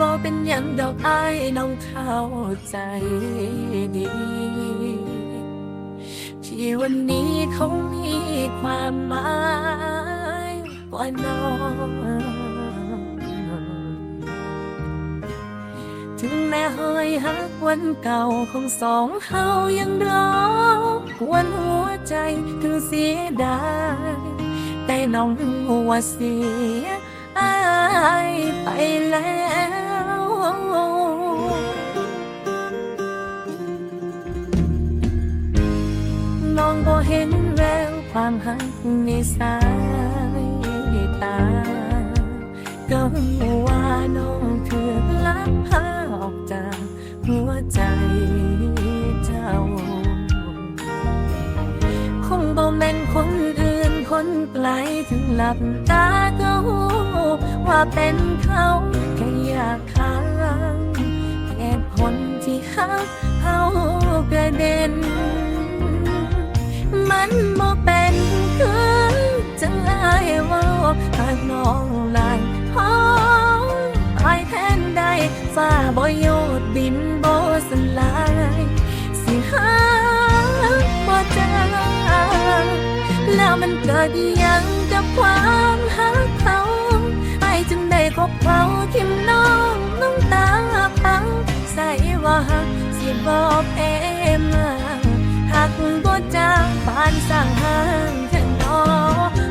บ่เป็นยังดอกอายน้องเข้าใจดีที่วันนี้เขามีความหมายกว่าน้องถึงแม้หอยหักวันเก่าของสองเฮายังรอควนหัวใจถึงเสียดายแต่น้องหัวเสียอายไปแล้ว บ่เห็นแววความหักในสายตา ก็ว่าน้องถูกลักพาออกจากหัวใจเจ้า คงบ่แม่นคนอื่นคนไกลถึงหลับตาก็หูว่าเป็นเขาแค่อยากค้างเหตุผลที่หักเขากระเด็น มันบ่เป็นคือจังไอ้เว่าหากน้องลายห้องไอแทนใดฟ้าบ่โยดบินบ่สลาย สิหาบ่เจอแล้วมันเกิดยังกับความหักเขาไอจึงได้คบเขาทิมน้องน้ำตาพังใส่ว่าสิบ่เพมาหักบ่จางปานสร้างห้างเธอน้อ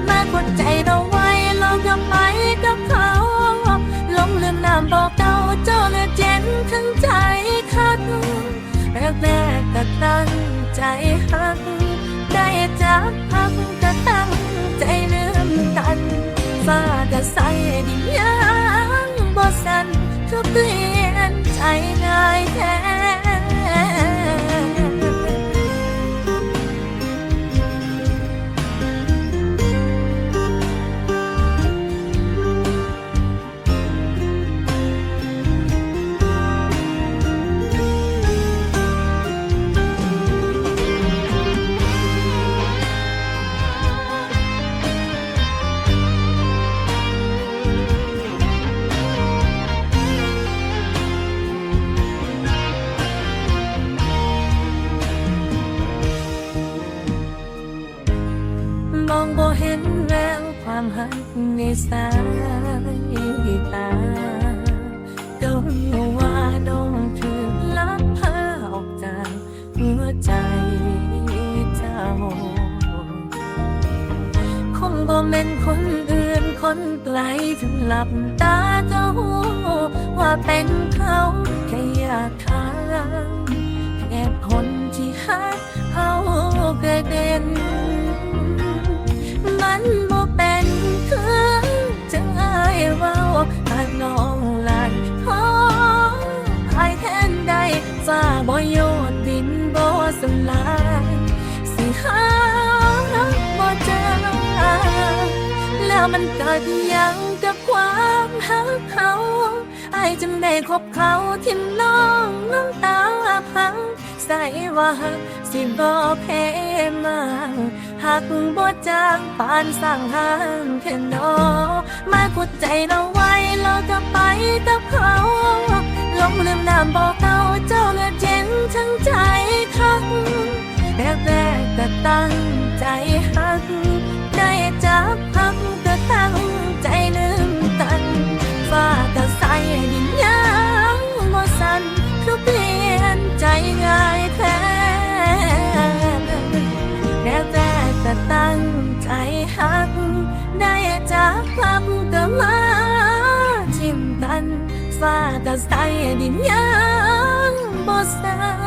มาคนใจเราไว้ลองกับไปกับเขาลงลืมน้ำบอกเก่าเจ้าเลยเจ็นทั้งใจคักแรกแรกก็ตั้งใจหัก ได้จักพักก็ตั้งใจลืมกันฟ้าก็ใส่ดิ ความหักในสายตาก็รู้ว่าน้องถูกลักพาออกจากหัวใจเจ้า คงบ่แม่นคนอื่นคนไกลถึงหลับตาก็หูว่าเป็นเขาแค่อยากค้างเหตุผลที่หักเขากระเด็น มันเกิดยังกับความหักเขาไอจึงได้คบเขาทิมน้องน้ำตาพังใส่ว่าหักสิบ่เพมาหักบ่จางปานสั่งห้างแค่นอมากุดใจเราไว้แล้วก็ไปกับเขาลงลืมน้ำบอกเก่าเจ้าเลือดเย็นทั้งใจคักแรกแรกๆก็ตั้ง ได้จับพักก็มาทิมตันฟ้าก็ใส่ดินยังบ่สา